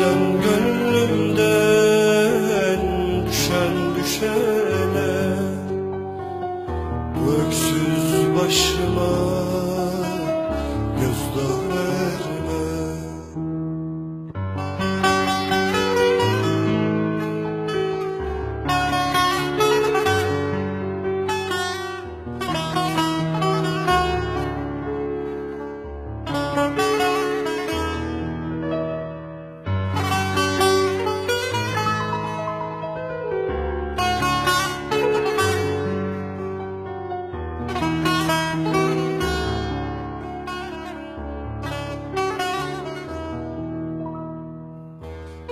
Gönlümden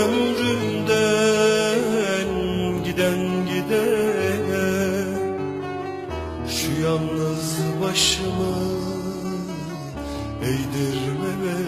ömrümden giden gidene Şu yalnız başımı eğdirme benim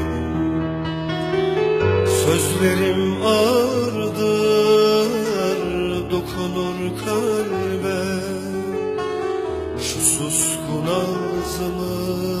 Sözlerim ağırdır dokunur kalbe. Şu suskun ağzımı açtırma beni